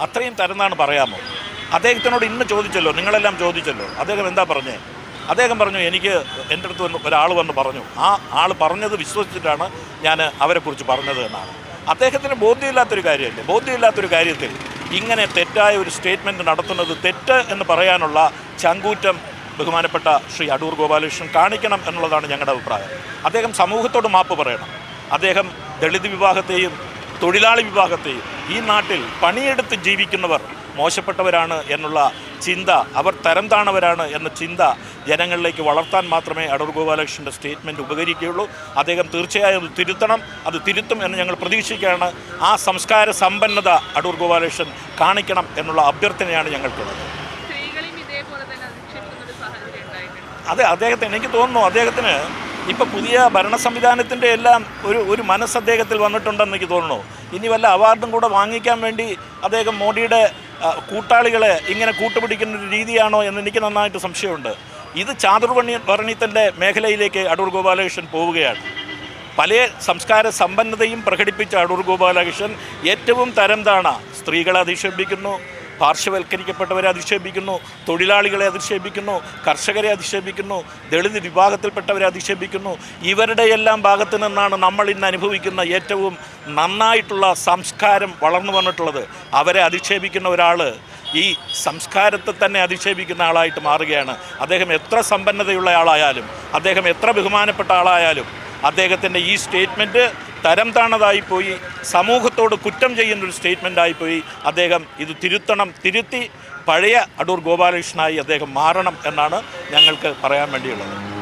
അത്രയും തരുന്നാണ് പറയാമോ? അദ്ദേഹത്തിനോട് ഇന്ന് ചോദിച്ചല്ലോ നിങ്ങളെല്ലാം ചോദിച്ചല്ലോ. അദ്ദേഹം എന്താ പറഞ്ഞേ? അദ്ദേഹം പറഞ്ഞു എനിക്ക് എന്റെ അടുത്ത് വന്ന് ഒരാൾ വന്ന് പറഞ്ഞു. ആ ആൾ പറഞ്ഞത് വിശ്വസിച്ചിട്ടാണ് ഞാൻ അവരെക്കുറിച്ച് പറഞ്ഞത് എന്നാണ്. അദ്ദേഹത്തിന് ബോധ്യമില്ലാത്തൊരു കാര്യമല്ലേ? ബോധ്യമില്ലാത്തൊരു കാര്യത്തിൽ ഇങ്ങനെ തെറ്റായ ഒരു സ്റ്റേറ്റ്മെന്റ് നടത്തുന്നത് തെറ്റ് എന്ന് പറയാനുള്ള ചങ്കൂറ്റം ബഹുമാനപ്പെട്ട ശ്രീ അടൂർ ഗോപാലകൃഷ്ണൻ കാണിക്കണം എന്നുള്ളതാണ് ഞങ്ങളുടെ അഭിപ്രായം. അദ്ദേഹം സമൂഹത്തോട് മാപ്പ് പറയണം. അദ്ദേഹം ദളിത് വിഭാഗത്തെയും തൊഴിലാളി വിഭാഗത്തെയും ഈ നാട്ടിൽ പണിയെടുത്ത് ജീവിക്കുന്നവർ മോശപ്പെട്ടവരാണ് എന്നുള്ള ചിന്ത അവർ തരം താണവരാണ് എന്ന ചിന്ത ജനങ്ങളിലേക്ക് വളർത്താൻ മാത്രമേ അടൂർ ഗോപാലകൃഷ്ണന്റെ സ്റ്റേറ്റ്മെന്റ് ഉപകരിക്കുകയുള്ളൂ. അദ്ദേഹം തീർച്ചയായും അത് തിരുത്തണം. അത് തിരുത്തും എന്ന് ഞങ്ങൾ പ്രതീക്ഷിക്കുകയാണ്. ആ സംസ്കാര സമ്പന്നത അടൂർ ഗോപാലകൃഷ്ണൻ കാണിക്കണം എന്നുള്ള അഭ്യർത്ഥനയാണ് ഞങ്ങൾക്കുള്ളത്. അതെ അദ്ദേഹത്തിന് എനിക്ക് തോന്നുന്നു അദ്ദേഹത്തിന് ഇപ്പം പുതിയ ഭരണ സംവിധാനത്തിന്റെ എല്ലാം ഒരു ഒരു മനസ്സ് അദ്ദേഹത്തിൽ വന്നിട്ടുണ്ടെന്ന് എനിക്ക് തോന്നുന്നു. ഇനി വല്ല അവാർഡും കൂടെ വാങ്ങിക്കാൻ വേണ്ടി അദ്ദേഹം മോഡിയുടെ കൂട്ടാളികളെ ഇങ്ങനെ കൂട്ടുപിടിക്കുന്ന ഒരു രീതിയാണോ എന്ന് എനിക്ക് നന്നായിട്ട് സംശയമുണ്ട്. ഇത് ചാതുർവർണി വർണിത്തന്റെ മേഖലയിലേക്ക് അടൂർ ഗോപാലകൃഷ്ണൻ പോവുകയാണ്. പല സംസ്കാര സമ്പന്നതയും പ്രകടിപ്പിച്ച അടൂർ ഗോപാലകൃഷ്ണൻ ഏറ്റവും തരം താണ സ്ത്രീകളെ അധിക്ഷേപിക്കുന്നു പാർശ്വവൽക്കരിക്കപ്പെട്ടവരെ അധിക്ഷേപിക്കുന്നു തൊഴിലാളികളെ അധിക്ഷേപിക്കുന്നു കർഷകരെ അധിക്ഷേപിക്കുന്നു ദളിത് വിഭാഗത്തിൽപ്പെട്ടവരെ അധിക്ഷേപിക്കുന്നു. ഇവരുടെ എല്ലാം ഭാഗത്തു നിന്നാണ് നമ്മൾ ഇന്ന് അനുഭവിക്കുന്ന ഏറ്റവും നന്നായിട്ടുള്ള സംസ്കാരം വളർന്നു വന്നിട്ടുള്ളത്. അവരെ അധിക്ഷേപിക്കുന്ന ഒരാൾ ഈ സംസ്കാരത്തെ തന്നെ അധിക്ഷേപിക്കുന്ന ആളായിട്ട് മാറുകയാണ്. അദ്ദേഹം എത്ര സമ്പന്നതയുള്ള ആളായാലും അദ്ദേഹം എത്ര ബഹുമാനപ്പെട്ട ആളായാലും അദ്ദേഹത്തിന്റെ ഈ സ്റ്റേറ്റ്മെന്റ് തരം താണതായിപ്പോയി സമൂഹത്തോട് കുറ്റം ചെയ്യുന്നൊരു സ്റ്റേറ്റ്മെന്റായിപ്പോയി അദ്ദേഹം ഇത് തിരുത്തണം തിരുത്തി പഴയ അടൂർ ഗോപാലകൃഷ്ണനായി അദ്ദേഹം മാറണം എന്നാണ് ഞങ്ങൾക്ക് പറയാൻ വേണ്ടിയുള്ളത്.